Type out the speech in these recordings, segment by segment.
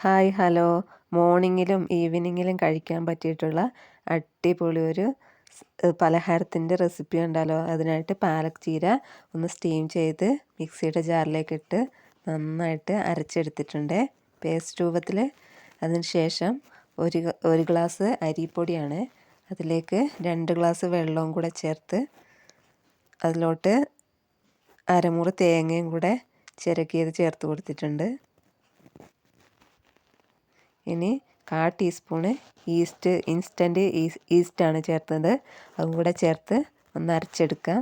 Hi hello. മോർണിംഗിലും ഈവനിങ്ങിലും കഴിക്കാൻ പറ്റിയിട്ടുള്ള അടിപൊളി ഒരു പലഹാരത്തിന്റെ റെസിപ്പി ഉണ്ടല്ലോ. അതിനായിട്ട് പാലക് ചീര ഒന്ന് സ്റ്റീം ചെയ്ത് മിക്സിയുടെ ജാറിലേക്ക് ഇട്ട് നന്നായിട്ട് അരച്ചെടുത്തിട്ടുണ്ട്. പേസ്റ്റ് രൂപത്തിൽ. അതിന് ശേഷം ഒരു ഒരു ഗ്ലാസ് അരിപ്പൊടിയാണ്. അതിലേക്ക് രണ്ട് ഗ്ലാസ് വെള്ളവും കൂടെ ചേർത്ത് അതിലോട്ട് അരമുറി തേങ്ങയും കൂടെ ചിരക്കിയത് ചേർത്ത് കൊടുത്തിട്ടുണ്ട്. ഇനി കാ ടീസ്പൂണ് ഈസ്റ്റ് ഇൻസ്റ്റന്റ് ഈസ്റ്റാണ് ചേർത്തത്. അതും കൂടെ ചേർത്ത് ഒന്ന് അരച്ചെടുക്കാം.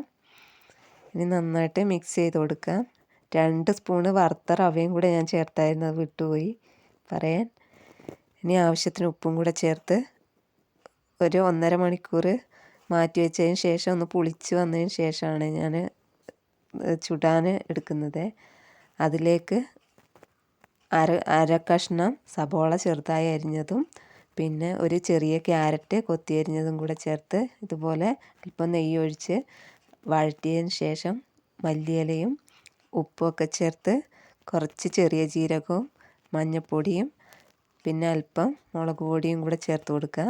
ഇനി നന്നായിട്ട് മിക്സ് ചെയ്ത് കൊടുക്കാം. രണ്ട് സ്പൂണ് വറുത്ത റവയും കൂടെ ഞാൻ ചേർത്തായിരുന്നു അത് വിട്ടുപോയി. പറയാൻ. ഇനി ആവശ്യത്തിന് ഉപ്പും കൂടെ ചേർത്ത് ഒരു ഒന്നര മണിക്കൂർ മാറ്റി വെച്ചതിന് ശേഷം ഒന്ന് പുളിച്ച് വന്നതിന് ശേഷമാണ് ഞാൻ ചുടാൻ എടുക്കുന്നത്. അതിലേക്ക് അര അര കഷ്ണം സബോള ചെറുതായി അരിഞ്ഞതും പിന്നെ ഒരു ചെറിയ ക്യാരറ്റ് കൊത്തി അരിഞ്ഞതും കൂടെ ചേർത്ത് ഇതുപോലെ അല്പം നെയ്യ് ഒഴിച്ച് വഴറ്റിയതിന് ശേഷം മല്ലിയിലയും ഉപ്പുമൊക്കെ ചേർത്ത് കുറച്ച് ചെറിയ ജീരകവും മഞ്ഞൾപ്പൊടിയും പിന്നെ അല്പം മുളക് പൊടിയും കൂടെ ചേർത്ത് കൊടുക്കുക.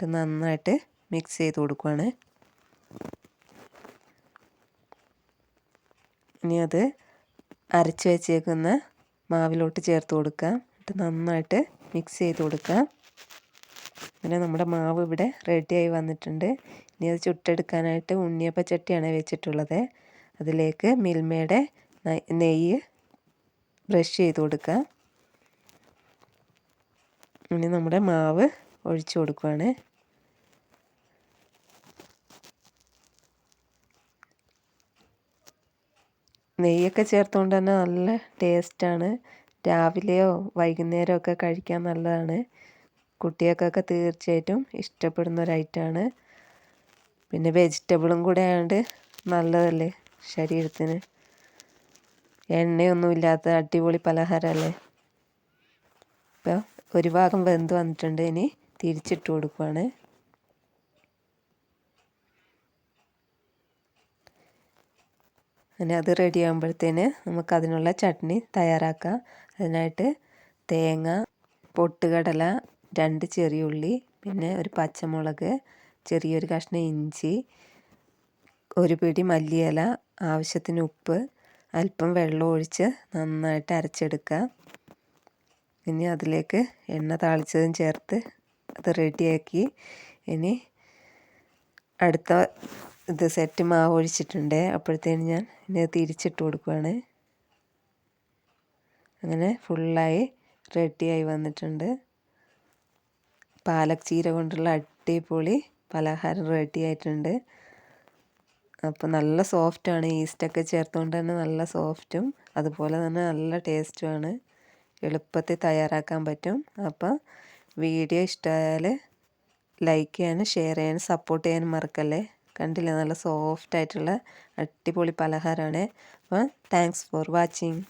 എന്നിട്ട് നന്നായിട്ട് മിക്സ് ചെയ്ത് കൊടുക്കുകയാണ് ഇനി അത് അരച്ച് വെച്ചേക്കുന്ന മാവിലോട്ട് ചേർത്ത് കൊടുക്കുക. എന്നിട്ട് നന്നായിട്ട് മിക്സ് ചെയ്ത് കൊടുക്കുക. അങ്ങനെ നമ്മുടെ മാവ് ഇവിടെ റെഡിയായി വന്നിട്ടുണ്ട്. ഇനി അത് ചുട്ടെടുക്കാനായിട്ട് ഉണ്ണിയപ്പ ചട്ടിയാണ് വെച്ചിട്ടുള്ളത്. അതിലേക്ക് മിൽമയുടെ നെയ്യ് ബ്രഷ് ചെയ്ത് കൊടുക്കുക. ഇനി നമ്മുടെ മാവ് ഒഴിച്ചു കൊടുക്കുകയാണ് നെയ്യൊക്കെ ചേർത്തുകൊണ്ട് തന്നെ നല്ല ടേസ്റ്റാണ്. രാവിലെയോ വൈകുന്നേരമോ ഒക്കെ കഴിക്കാൻ നല്ലതാണ്. കുട്ടികൾക്കൊക്കെ തീർച്ചയായിട്ടും ഇഷ്ടപ്പെടുന്ന ഒരു ഐറ്റമാണ് പിന്നെ വെജിറ്റബിളും കൂടെ ആയതുകൊണ്ട് നല്ലതല്ലേ ശരീരത്തിന്. എണ്ണയൊന്നും ഇല്ലാത്ത അടിപൊളി പലഹാരമല്ലേ? ഇപ്പോൾ ഒരു ഭാഗം വെന്ത് വന്നിട്ടുണ്ട്. ഇനി തിരിച്ചിട്ട് കൊടുക്കുവാണ്. അങ്ങനെ അത് റെഡി ആകുമ്പോഴത്തേന് നമുക്കതിനുള്ള ചട്നി തയ്യാറാക്കാം. അതിനായിട്ട് തേങ്ങ പൊട്ടുകടല രണ്ട് ചെറിയ ഉള്ളി പിന്നെ ഒരു പച്ചമുളക് ചെറിയൊരു കഷ്ണം ഇഞ്ചി ഒരു പിടി മല്ലിയില ആവശ്യത്തിന് ഉപ്പ് അല്പം വെള്ളം ഒഴിച്ച് നന്നായിട്ട് അരച്ചെടുക്കുക ഇനി അതിലേക്ക് എണ്ണ താളിച്ചതും ചേർത്ത് അത് റെഡിയാക്കി ഇനി അടുത്ത ഇത് സെറ്റ് മാവ് ഒഴിച്ചിട്ടുണ്ട് അപ്പോഴത്തേന് ഞാൻ ഇനി തിരിച്ചിട്ട് കൊടുക്കുകയാണ് അങ്ങനെ ഫുള്ളായി റെഡിയായി വന്നിട്ടുണ്ട്. പാലക് ചീര കൊണ്ടുള്ള അടിപൊളി പലഹാരം റെഡി ആയിട്ടുണ്ട്. അപ്പോൾ നല്ല സോഫ്റ്റാണ് ഈസ്റ്റൊക്കെ ചേർത്തുകൊണ്ട് തന്നെ നല്ല സോഫ്റ്റും അതുപോലെ തന്നെ നല്ല ടേസ്റ്റുമാണ് എളുപ്പത്തിൽ തയ്യാറാക്കാൻ പറ്റും. അപ്പോൾ വീഡിയോ ഇഷ്ടമായാൽ ലൈക്ക് ചെയ്യാനും ഷെയർ ചെയ്യാനും സപ്പോർട്ട് ചെയ്യാനും മറക്കല്ലേ? കണ്ടില്ലേ? നല്ല സോഫ്റ്റ് ആയിട്ടുള്ള അടിപൊളി പലഹാരമാണ്. അപ്പോൾ താങ്ക്സ് ഫോർ വാച്ചിങ്